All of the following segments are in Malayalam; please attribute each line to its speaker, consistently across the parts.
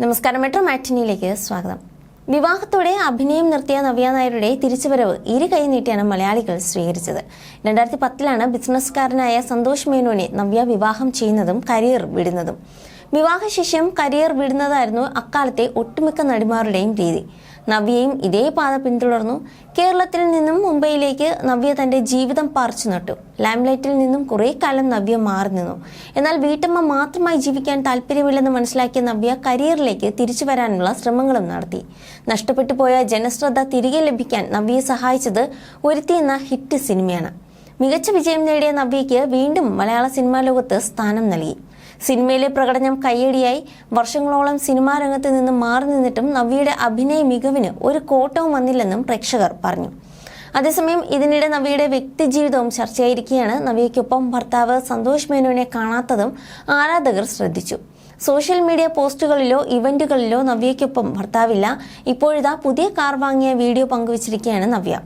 Speaker 1: നമസ്കാരം. മെട്രോ മാറ്റിനിയിലേക്ക് സ്വാഗതം. വിവാഹത്തോടെ അഭിനയം നിർത്തിയ നവ്യ നായരുടെ തിരിച്ചുവരവ് ഇരു കൈ നീട്ടിയാണ് മലയാളികൾ സ്വീകരിച്ചത്. രണ്ടായിരത്തി പത്തിലാണ് ബിസിനസ്സുകാരനായ സന്തോഷ് മേനോനെ നവ്യ വിവാഹം ചെയ്യുന്നതും കരിയർ വിടുന്നതും. വിവാഹശേഷം കരിയർ വിടുന്നതായിരുന്നു അക്കാലത്തെ ഒട്ടുമിക്ക നടിമാരുടെയും രീതി. നവ്യയും ഇതേ പാത പിന്തുടർന്നു. കേരളത്തിൽ നിന്നും മുംബൈയിലേക്ക് നവ്യ തന്റെ ജീവിതം പറിച്ചു നട്ടു. ലാംലൈറ്റിൽ നിന്നും കുറേ കാലം നവ്യ മാറി നിന്നു. എന്നാൽ വീട്ടമ്മ മാത്രമായി ജീവിക്കാൻ താല്പര്യമില്ലെന്ന് മനസ്സിലാക്കിയ നവ്യ കരിയറിലേക്ക് തിരിച്ചു വരാനുള്ള ശ്രമങ്ങളും നടത്തി. നഷ്ടപ്പെട്ടു പോയ ജനശ്രദ്ധ തിരികെ ലഭിക്കാൻ നവ്യയെ സഹായിച്ചത് ഒരുത്തി എന്ന ഹിറ്റ് സിനിമയാണ്. മികച്ച വിജയം നേടിയ നവ്യയ്ക്ക് വീണ്ടും മലയാള സിനിമാ ലോകത്ത് സ്ഥാനം നൽകി. സിനിമയിലെ പ്രകടനം കയ്യടിയായി. വർഷങ്ങളോളം സിനിമാ രംഗത്ത് നിന്ന് മാറി നിന്നിട്ടും നവ്യയുടെ അഭിനയ മികവിന് ഒരു കോട്ടവും വന്നില്ലെന്നും പ്രേക്ഷകർ പറഞ്ഞു. അതേസമയം ഇതിനിടെ നവ്യയുടെ വ്യക്തിജീവിതവും ചർച്ചയായിരിക്കെയാണ് നവ്യയ്ക്കൊപ്പം ഭർത്താവ് സന്തോഷ് മേനോനെ കാണാത്തതും ആരാധകർ ശ്രദ്ധിച്ചു. സോഷ്യൽ മീഡിയ പോസ്റ്റുകളിലോ ഇവന്റുകളിലോ നവ്യയ്ക്കൊപ്പം ഭർത്താവില്ല. ഇപ്പോഴിതാ പുതിയ കാർ വാങ്ങിയ video പങ്കുവച്ചിരിക്കുകയാണ് Navya.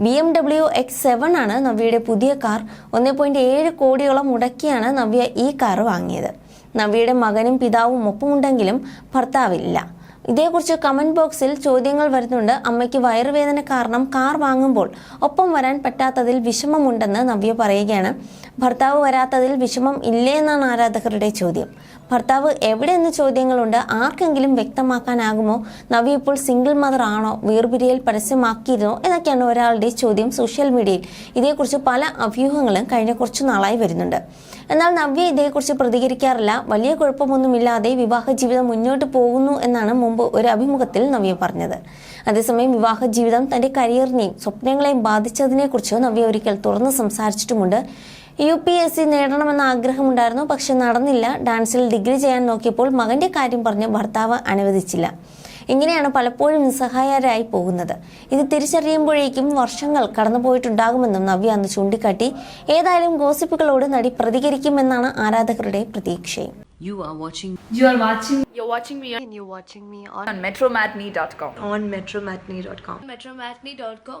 Speaker 1: B M W X seven ആണ് നവ്യയുടെ പുതിയ കാർ. ഒന്നേ പോയിന്റ് ഏഴ് കോടിയോളം മുടക്കിയാണ് നവ്യ ഈ കാർ വാങ്ങിയത്. നവ്യയുടെ മകനും പിതാവും ഒപ്പമുണ്ടെങ്കിലും ഭർത്താവില്ല. ഇതേക്കുറിച്ച് കമന്റ് ബോക്സിൽ ചോദ്യങ്ങൾ വരുന്നുണ്ട്. അമ്മയ്ക്ക് വയറുവേദന കാരണം കാർ വാങ്ങുമ്പോൾ ഒപ്പം വരാൻ പറ്റാത്തതിൽ വിഷമമുണ്ടെന്ന് നവ്യ പറയുകയാണ്. ഭർത്താവ് വരാത്തതിൽ വിഷമം ഇല്ലേ എന്നാണ് ആരാധകരുടെ ചോദ്യം. ഭർത്താവ് എവിടെ എന്ന ചോദ്യങ്ങളുണ്ട്. ആർക്കെങ്കിലും വ്യക്തമാക്കാനാകുമോ? നവി ഇപ്പോൾ സിംഗിൾ മദർ ആണോ? വേർപിരിയൽ പരസ്യമാക്കിയിരുന്നോ? എന്നൊക്കെയാണ് ഒരാളുടെ ചോദ്യം സോഷ്യൽ മീഡിയയിൽ ഇതേക്കുറിച്ച് പല അഭ്യൂഹങ്ങളും കഴിഞ്ഞ കുറച്ച് നാളായി വരുന്നുണ്ട്. എന്നാൽ നവ്യ ഇതേക്കുറിച്ച് പ്രതികരിക്കാറില്ല. വലിയ കുഴപ്പമൊന്നുമില്ലാതെ വിവാഹ ജീവിതം മുന്നോട്ട് പോകുന്നു എന്നാണ് മുമ്പ് ഒരു അഭിമുഖത്തിൽ നവ്യ പറഞ്ഞത്. അതേസമയം വിവാഹ ജീവിതം തന്റെ കരിയറിനെയും സ്വപ്നങ്ങളെയും ബാധിച്ചതിനെക്കുറിച്ച് നവ്യ ഒരിക്കൽ തുറന്ന് സംസാരിച്ചിട്ടുമുണ്ട്. യു പി എസ് സി നേടണമെന്ന ആഗ്രഹമുണ്ടായിരുന്നു പക്ഷെ നടന്നില്ല ഡാൻസിൽ ഡിഗ്രി ചെയ്യാൻ നോക്കിയപ്പോൾ മകന്റെ കാര്യം പറഞ്ഞ് ഭർത്താവ് അനുവദിച്ചില്ല ഇങ്ങനെയാണ് പലപ്പോഴും നിസ്സഹായരായി പോകുന്നത് ഇത് തിരിച്ചറിയുമ്പോഴേക്കും വർഷങ്ങൾ കടന്നുപോയിട്ടുണ്ടാകുമെന്നും നവ്യ അന്ന് ചൂണ്ടിക്കാട്ടി ഏതായാലും ഗോസിപ്പുകളോട് നടി പ്രതികരിക്കുമെന്നാണ് ആരാധകരുടെ പ്രതീക്ഷയും
Speaker 2: You are watching
Speaker 3: You are watching
Speaker 4: You're watching me and you're watching me on,
Speaker 3: on metromatney.com.
Speaker 4: on metromatney.com.
Speaker 3: Metromatney.com.